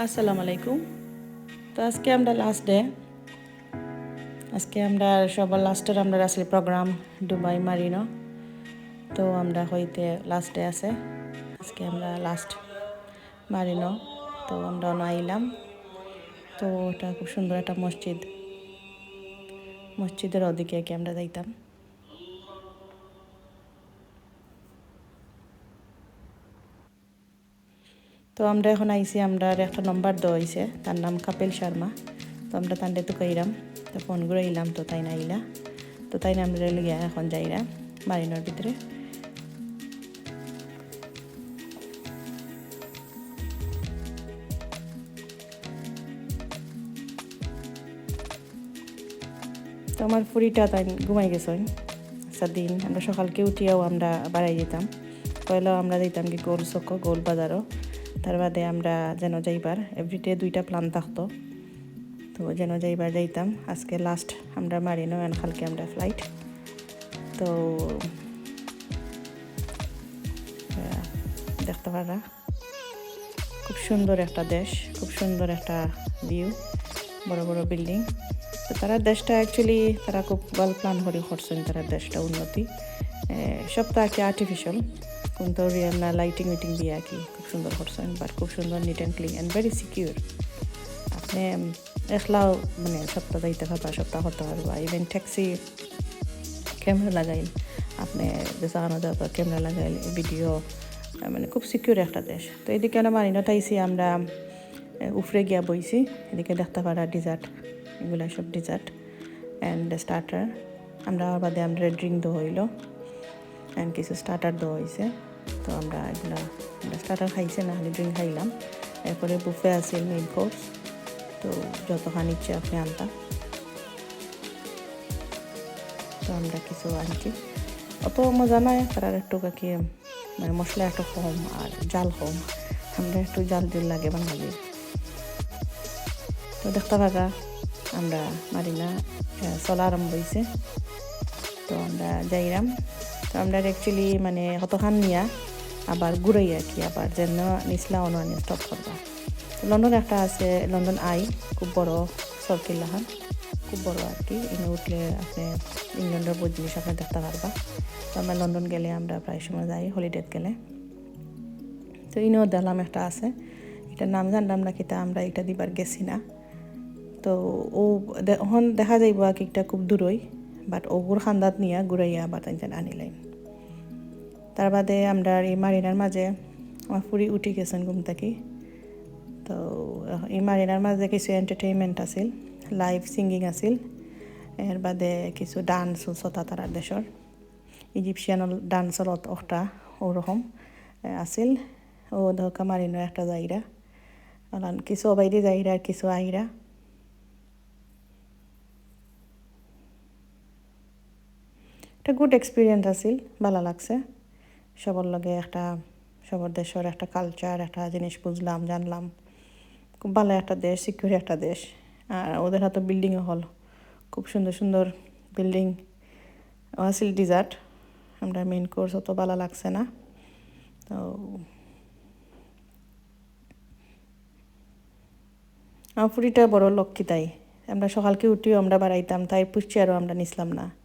আসসালামু আলাইকুম। তো আজকে আমরা লাস্ট ডে আজকে আমরা সবার লাস্টের আমরা আসলে প্রোগ্রাম দুবাই মারিনো তো আমরা হইতে লাস্ট ডে আছে। আজকে আমরা লাস্ট মারিনো তো আমরা আইলাম। তো ওটা খুব সুন্দর একটা মসজিদ। মসজিদের ওদিকে আমরা যাইতাম। তো আমরা এখন আইসি আমরা একটা নম্বর দেওয়া হয়েছে তার নাম কাপিল শর্মা। তো আমরা তান্ডে তো কইরাম, তো ফোন করে আইলাম, তো তাই না আইলা। তো তাই না আমরা লিয়া এখন যাইরা মারিনোর ভিতরে। তো আমার ফুরিটা তাই ঘুমাই গেছেন আচ্ছা দিন, আমরা সকালকে উঠিয়াও আমরা বাড়াই যেতাম পয়লাও আমরা দিতাম কি গোল চক গোল বাজারও। তার বাদে আমরা যেন যাইবার এভরিডে দুইটা প্ল্যান থাকতো। তো যেন যাইবার যাইতাম। আজকে লাস্ট আমরা মারিনো এন কালকে আমরা ফ্লাইট তো দেখতে পারা খুব সুন্দর একটা দেশ খুব সুন্দর একটা ভিউ বড় বড় বিল্ডিং তো তারা দেশটা অ্যাকচুয়ালি তারা খুব ভালো প্ল্যান করে করছেন তারা দেশটা উন্নতি। এ, সব তো কি আর্টিফিশিয়াল কিন্তু রিয়েল না লাইটিং উইটিং দিয়ে আর কি খুব সুন্দর করছেন বাট খুব সুন্দর neat and clean and very secure আপনি একলাও মানে সপ্তাহ যাইতে পারবা সপ্তাহ করতে পারবা ইভেন ট্যাক্সি ক্যামেরা লাগাইল আপনি চালানো যাবে ক্যামেরা লাগাইল ভিডিও মানে খুব সিকিউর একটা দেশ। তো এদিকে আমরা মারিনত আইসি, আমরা উফরে গিয়া বইছি। এদিকে দেখতে পারা ডিজার্ট এগুলো সব ডিজার্ট অ্যান্ড স্টার্টার আমরা বাদে, আমরা ড্রিঙ্ক দেওয়া হইল। অ্যান্ড কিছু স্টার্টার দেওয়া হয়েছে তো আমরা এগুলো স্টার্টার খাইছে না খালি ড্রিঙ্ক খাইলাম। এরপরে বুফে আছে মেইন কোর্স তো, যতখানি ইচ্ছে আপনি আনতাম তো, আমরা কিছু আনছি। অত মজা নাই, তার একটু কাকি মানে মশলা একটু কম আর জাল কম। আমরা একটু জাল জল লাগে বাঙালি। তো, দেখতে পারা আমরা মারিনা চলা আরম্ভ হয়েছে তো, আমরা যাইরাম। তো আমরা অ্যাকচুয়ালি মানে কতখান নিয়া আবার ঘুরাই আর কি, আবার যেন নিসলা অন্য স্টপ করবা। লন্ডন একটা আছে, লন্ডন আই, খুব বড় সর্কিল লাহান খুব বড় আর কি, এনে উঠলে আপনি ইংল্যান্ডের বহু জিনিস আপনি দেখতে পারবা। তো আমরা লন্ডন গেলে আমরা প্রায় সময় যাই হলিডেত গেলে। তো ইনেও দেখলাম একটা আছে, এটার নাম জানলাম না কিতা, আমরা এটা দিবার গেছি না। তো ও ওখান দেখা যাইব আর কি, এটা খুব দূরই। বাট ওগুর খান্দাত নিয়ে ঘুরাইয়া আবার তাই আনিলাম তার বাদে আমরা এই মারিনার মাঝে, আমার ফুরি উঠি গেছেন ঘুম থাকি। তো, এই মারিনার মাঝে কিছু এন্টারটেইনমেন্ট আছিল লাইভ সিঙ্গিং আছিল। এর বাদে কিছু ডান্স ছটা তারার দেশর। ইজিপশিয়ান ডান্সর একটা ওরকম আছিল। ও ধোকা মারিনো একটা জায়গা। কিছু অবাইদি জায়গা আর কিছু আইরা। একটা গুড এক্সপিরিয়েন্স আছিল, ভালো লাগছে। সবার লগে একটা, সবার দেশের একটা কালচার একটা জিনিস বুঝলাম, জানলাম। খুব ভালো একটা দেশ সিকিউর একটা দেশ। আর ওদের হাতে বিল্ডিংও হল। খুব সুন্দর সুন্দর বিল্ডিং আছিল ডিজার্ট আমরা মেইন কোর্স অত ভালো লাগছে না। তো আমার ফুরিটা বড় লক্ষ্মী তাই। আমরা সকালকে উঠিও আমরা বাড়াইতাম, তাই পুষছি আরও আমরা নিছিলাম না।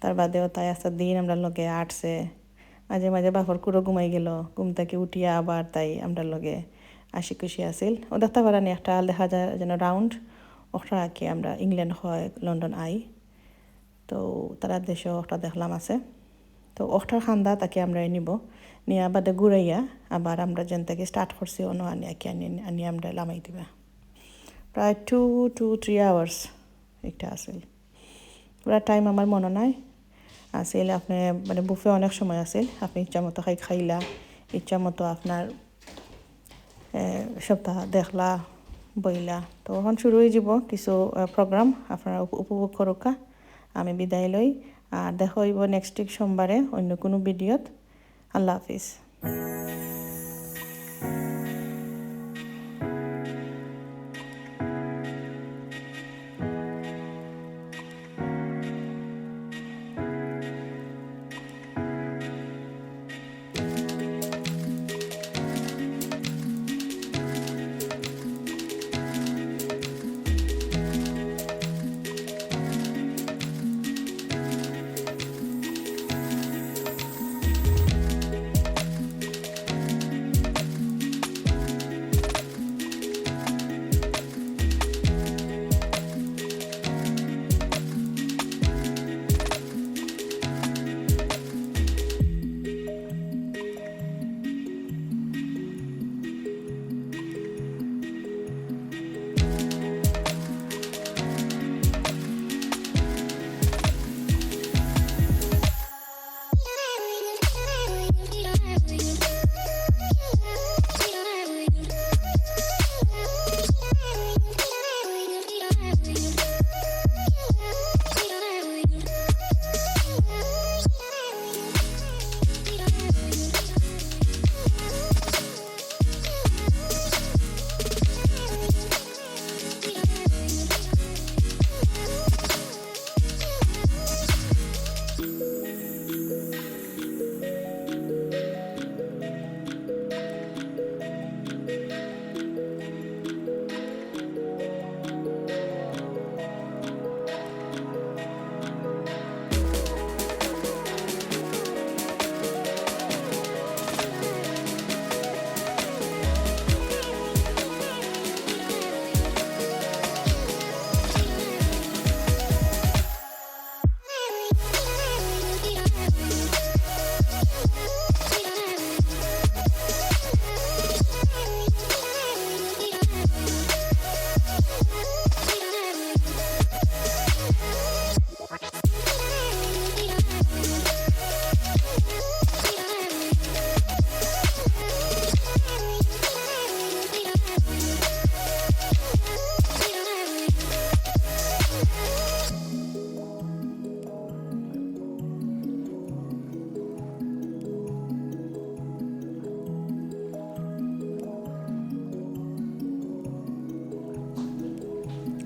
তার বাদেও তাই আস্তে দিন আমরা লগে আটছে। মাঝে মাঝে বাপর কুড়ো ঘুমাই গেল, ঘুম থেকে উঠিয়া আবার তাই আমরা লগে আশি খুশি আছিল। ও দেখতে পারানি একটা দেখা যায় যেন রাউন্ড ওটা কি আমরা ইংল্যান্ড হয় লন্ডন আই। তো তারা দেশেও একটা দেখলাম আছে। তো ওটার খান্দা তাকে আমরা নিব। নিয়ে বাদে ঘুরাইয়া আবার আমরা যেন তাকে স্টার্ট করছি, অন্য আনি আঁকি আনি আনি আমরা লামাই দিবা। প্রায় টু টু থ্রি আওয়ার্স একটা আছিল। পুরা টাইম আমার মনে নাই। আছিল আপনি মানে বুফে অনেক সময় আছিল আপনি ইচ্ছা মতো খাই, খাইলা, ইচ্ছা মতো আপনার সপ্তাহ দেখলা, বইলা। তো এখন শুরু হয়ে যাব কিছু প্রোগ্রাম আপনারা উপভোগ করুকা আমি বিদায় লই, আর দেখা হইব নেক্সট উইক সোমবারে অন্য কোনো ভিডিওত। আল্লাহ হাফিজ।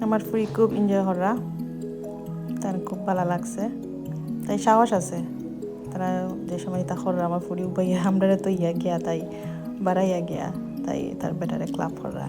আমার ফুরি খুব এনজয় করা তার খুব ভালো লাগছে। তাই সাহস আছে। তারা যে সময় তা খররা আমার ফুরি উপাইয়া আমরা তো ইয়া গিয়া, তাই বাড়াইয়া গিয়া, তাই তার বেটারে ক্লাব করা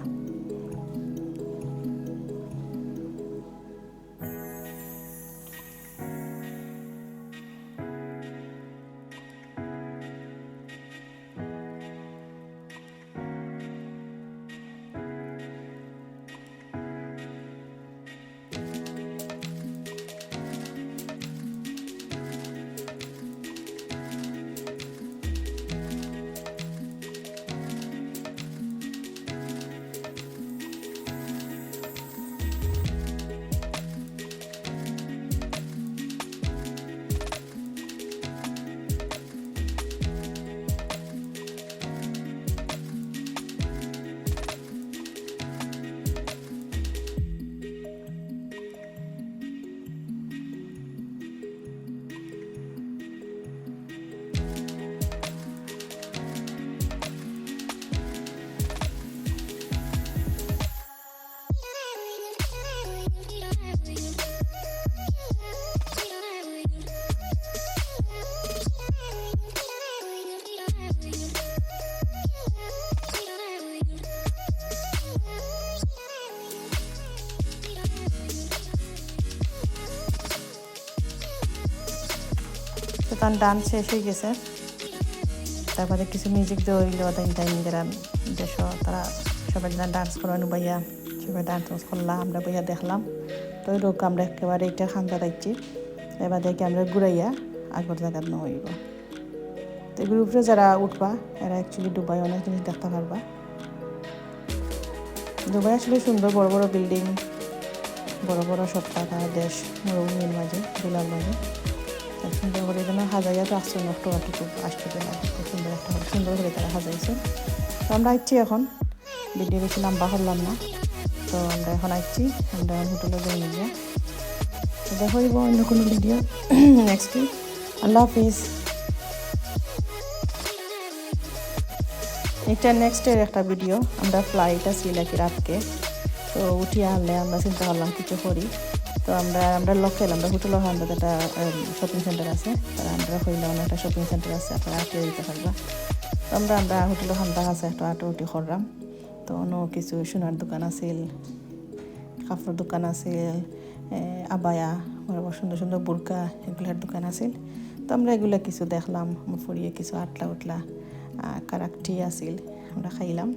তার ডান্স শেষ হয়ে গেছে। তারপরে কিছু মিউজিক দেওয়া হইল তাই তাই নিজেরা দেশ তারা সবাই ডান্স করানো বাইয়া, সবাই ডান্স টান্স করলাম আমরা বইয়া দেখলাম। তো লোক আমরা একেবারে এটা খান্দা দিচ্ছি। এবার দেখি আমরা ঘুরাইয়া আগর জায়গার ন হইব তো এগুলোর উপরে যারা উঠবা, এরা অ্যাকচুয়ালি দুবাই অনেক জিনিস দেখতে পারবা। দুবাই আসলে সুন্দর বড় বড় বিল্ডিং বড় বড় সপ্তাহ দেশ, মরুভূমির মাঝে দোলার মাঝে। সুন্দর করে যেন হাজাইয়া তো আসছে নষ্ট পেলা খুব সুন্দর একটা সুন্দর করে তারা হাজাইছে। তো আমরা আসছি এখন। ভিডিও বেশি লম্বা করলাম না। তো আমরা এখন আসছি আমরা হোটেলে যাই নিয়ে। তো দেখো অন্য কোনো ভিডিও। নেক্সট উইক আল্লাহ হাফিজ। এটা নেক্সটের একটা ভিডিও। আমরা ফ্লাইট আছি নাকি রাতকে। তো উঠিয়ে আনলে আমরা চিন্তা করলাম কিছু করি তো আমরা আমরা লোকাল আমরা হোটেলের আমরা একটা শপিং সেন্টার আছে। তারা আমরা হইলে একটা শপিং সেন্টার আছে, আপনারা আটকে দিতে পারবা। তো আমরা আমরা হোটেলের হান্দা আছে, একটা আটো উঠি করলাম তো অন্য কিছু সোনার দোকান আছিল কাপড় দোকান আছিল আবায়া বড় সুন্দর সুন্দর বুরকা এগুলার দোকান আছিল তো আমরা এগুলা কিছু দেখলাম ফুরিয়ে কিছু আটলা উঠলা কারাকটি আছিল, আমরা খাইলাম।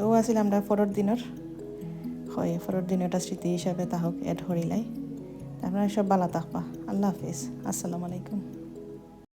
তো আছিল আমরা ফরর দিনের হয়, ফরর দিন এটা স্মৃতি হিসাবে তাহক এড হরিলাই আপনারা সব ভালো থাকবা। আল্লাহ হাফিজ। আসসালামু আলাইকুম।